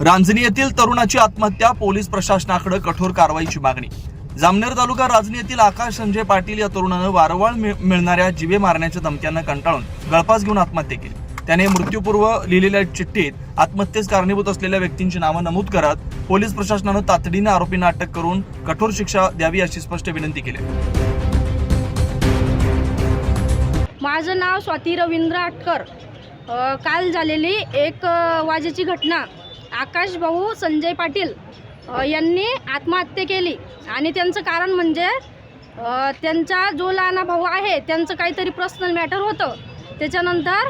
रांजणी येथील तरुणाची आत्महत्या पोलीस प्रशासनाकडे कठोर कारवाईची मागणी. जामनेर तालुका रांजणी येथील आकाश संजय पाटील या तरुणानं वारंवार मिळ- मिळणाऱ्या जिवे मारण्याच्या धमक्यांना कंटाळून गळफास घेऊन आत्महत्या केली. त्याने मृत्यूपूर्व लिहिलेल्या चिठ्ठीत आत्महत्येस कारणीभूत असलेल्या व्यक्तींची नावं नमूद करत पोलीस प्रशासनानं तातडीने आरोपींना अटक करून कठोर शिक्षा द्यावी अशी स्पष्ट विनंती केली. माझं नाव स्वाती रवींद्र आटकर काल झालेली एक वाजेची घटना. आकाश भाऊ संजय पाटील यांनी आत्महत्या केली. आणि त्यांचं कारण म्हणजे त्यांचा जो लहाना भाऊ आहे त्यांचं काहीतरी पर्सनल मॅटर होतं. त्याच्यानंतर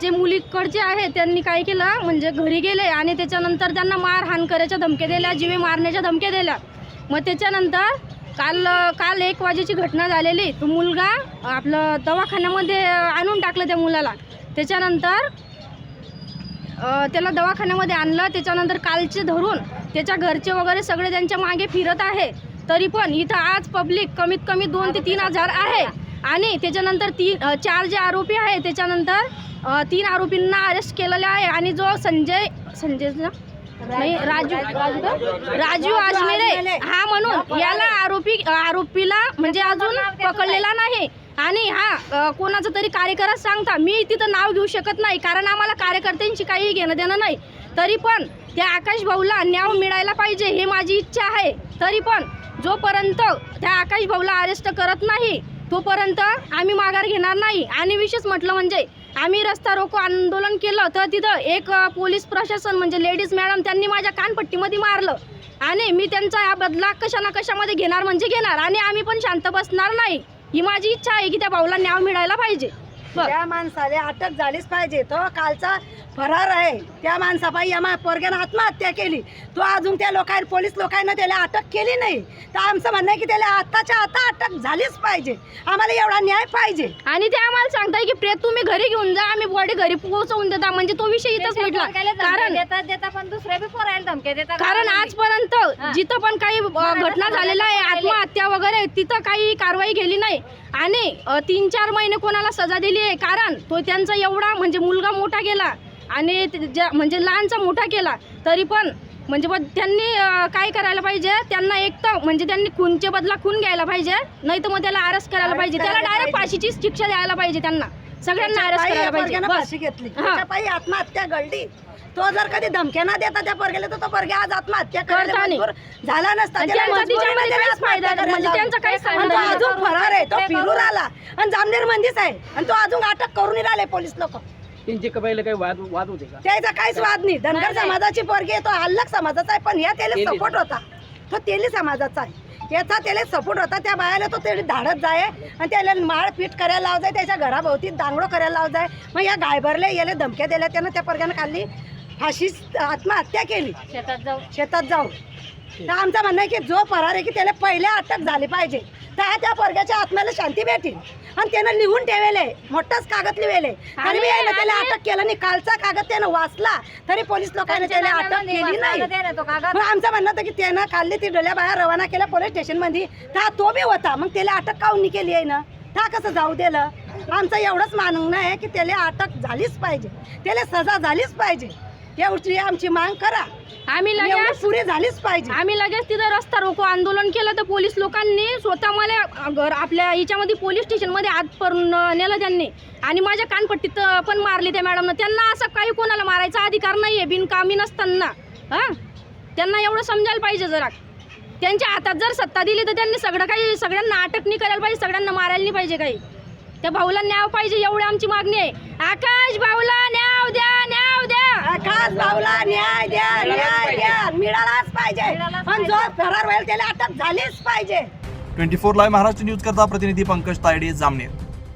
जे मुलीकडचे आहे त्यांनी काय केलं म्हणजे घरी गेले आणि त्याच्यानंतर त्यांना मारहाण करायच्या धमक्या दिल्या जीवे मारण्याच्या धमक्या दिल्या. मग त्याच्यानंतर काल काल एक वाजेची घटना झालेली. तो मुलगा आपलं दवाखान्यामध्ये आणून टाकलं त्या मुलाला. त्याच्यानंतर त्याला दवाखान्यामध्ये आणलं त्याच्यानंतर कालचे धरून त्याच्या घरचे वगैरे सगळे त्यांच्या मागे फिरत आहे. तरी पण इथं आज पब्लिक कमीत कमी दोन ते तीन हजार आहे. आणि त्याच्यानंतर तीन चार जे आरोपी आहे त्याच्यानंतर तीन आरोपींना अरेस्ट केलेले आहे. आणि जो संजय संजय नाही राजू. राजू आजमेरे हा म्हणून याला आरोपी आरोपीला म्हणजे अजून पकडलेला नाही. आणि हा कोणाचा तरी कार्यकर्ता सांगता मी तिथं नाव घेऊ शकत नाही कारण आम्हाला कार्यकर्त्यांची काही घेणं देणं नाही. तरी पण त्या आकाश भाऊला मिळायला पाहिजे हे माझी इच्छा आहे. तरी पण जोपर्यंत त्या आकाश भाऊला अरेस्ट करत नाही तोपर्यंत आम्ही माघार घेणार नाही. आणि विशेष म्हटलं म्हणजे आम्ही रस्ता रोको आंदोलन केलं तर तिथं एक पोलीस प्रशासन म्हणजे लेडीज मॅडम त्यांनी माझ्या कानपट्टीमध्ये मारलं. आणि मी त्यांचा हा बदला कशा ना कशामध्ये घेणार म्हणजे घेणार. आणि आम्ही पण शांत बसणार नाही. ही माझी इच्छा आहे की त्या भाऊला न्याय मिळायला पाहिजे. त्या माणसाला अटक झालीच पाहिजे. तो कालचा फरार आहे. त्या माणसापायी या पोरग्यानं आत्महत्या केली. तो अजून त्या लोकांना पोलीस लोकांना त्याला अटक केली नाही. तर आमचं म्हणणं आहे की त्याला आताच्या आता अटक झालीच पाहिजे. आम्हाला एवढा न्याय पाहिजे. आणि ते आम्हाला सांगताय की प्रिय तुम्ही घरी घेऊन जा. आम्ही बॉडी घरी पोहोचवून देता. म्हणजे तो विषय इथंच मिटला. कारण देतात देतात पण दुसऱ्या बी पोरायला धमक्या देतात. कारण आजपर्यंत जिथं पण काही घटना झालेल्या आहे आत्महत्या वगैरे तिथं काही कारवाई केली नाही. आणि तीन चार महिने कोणाला सजा दिली आहे कारण तो त्यांचा एवढा म्हणजे मुलगा मोठा गेला आणि ज्या म्हणजे लहानचा मोठा केला तरी पण म्हणजे पण त्यांनी काय करायला पाहिजे? त्यांना एक तर म्हणजे त्यांनी खूनचे बदला खून घ्यायला पाहिजे नाही तर मग त्याला अरेस्ट करायला पाहिजे. त्याला डायरेक्ट. फाशीची शिक्षा द्यायला पाहिजे त्यांना. सगळ्यांना अरेस्ट करायला पाहिजे. बस. फाशी घेतली. हा. आत्महत्या घडली. तो जर कधी धमक्या न देता त्या पोरग्याला तर तो पोरग्या आज आत्महत्या करायला करता नाही. मजबूर झाला नसता. आणि त्याला त्यांचा मजबुरीने तिच्यामध्ये त्याला काहीच फायदा आत्महत्या नाही. म्हणजे करायला त्यांचा काहीच लावली. संबंध आणि तो नाही. अजून फरार आहे. तो फिरून आला. आणि जामनेर मंदीच आहे. आणि तो अजून अटक करून राहिले पोलीस लोक. त्यांचे पहिले काही वाद वाद होते का? त्याचा काहीच वाद नाही. धनगर समाजाची पोरगी आहे तो हल्लक समाजाचा आहे पण ह्या त्याला तेली. सपोर्ट होता. तो तेली समाजाचा आहे. याचा त्याला सपोर्ट होता. त्या बायाला तो ते धाडत जाय आणि त्याला माळ पीठ करायला लाव जाय त्याच्या घराभोवती दांगडो करायला लावत जाय मग या गायभरले याला धमक्या दिल्या त्यानं त्या परग्यानं खाल्ली. फाशी आत्महत्या केली. शेतात जाऊ शेतात जाऊन. तर आमचं म्हणणं आहे की जो फरार आहे की त्याला पहिले अटक झाली पाहिजे. तर त्या पोरग्याच्या आत्म्याला शांती भेटेल. आणि त्यानं लिहून ठेवले मोठाच कागद लिहिलेले तरी बी आहे ना त्याला आणि- अटक केलं नाही. कालचा कागद त्यानं वाचला. तरी पोलीस लोकांनी त्याला अटक केली नाही. मग आमचं म्हणणं होतं की त्यानं खाल्ली ती डोल्या बाहेर रवाना केला पोलीस स्टेशनमध्ये तर तो बी होता. मग त्याला अटक काऊन नाही केली आहे ना का कसं जाऊ दिलं? आमचं एवढंच मानणं आहे की त्याला अटक झालीच पाहिजे. त्याला सजा झालीच पाहिजे. एवढी आमची मांग करा. आम्ही लगेच पुरी झालीच पाहिजे. आम्ही लगेच तिथं रस्ता रोको आंदोलन केलं तर पोलीस लोकांनी स्वतः मला घर आपल्या याच्यामध्ये पोलीस स्टेशनमध्ये आत परून नेलं त्यांनी. आणि माझ्या कानपट्टीत पण मारली त्या मॅडमनं. त्यांना असं काही कोणाला मारायचा अधिकार नाही आहे बिनकामी नसताना. हां? त्यांना एवढं समजायला पाहिजे जरा. त्यांच्या हातात जर सत्ता दिली तर त्यांनी सगळं काही सगळ्यांना अटक नाही करायला पाहिजे सगळ्यांना मारायला नाही पाहिजे काही. त्या भाऊला न्याव पाहिजे एवढी आमची मागणी आहे. आकाश भाऊला न्याव द्या न्याव खास भाऊला न्याय द्या न्याय द्या. मिळालाच पाहिजे. आणि जो फरार होईल त्याला अटक झालीच पाहिजे. Twenty four live Maharashtra news करता प्रतिनिधी पंकज तायडे जामनेर.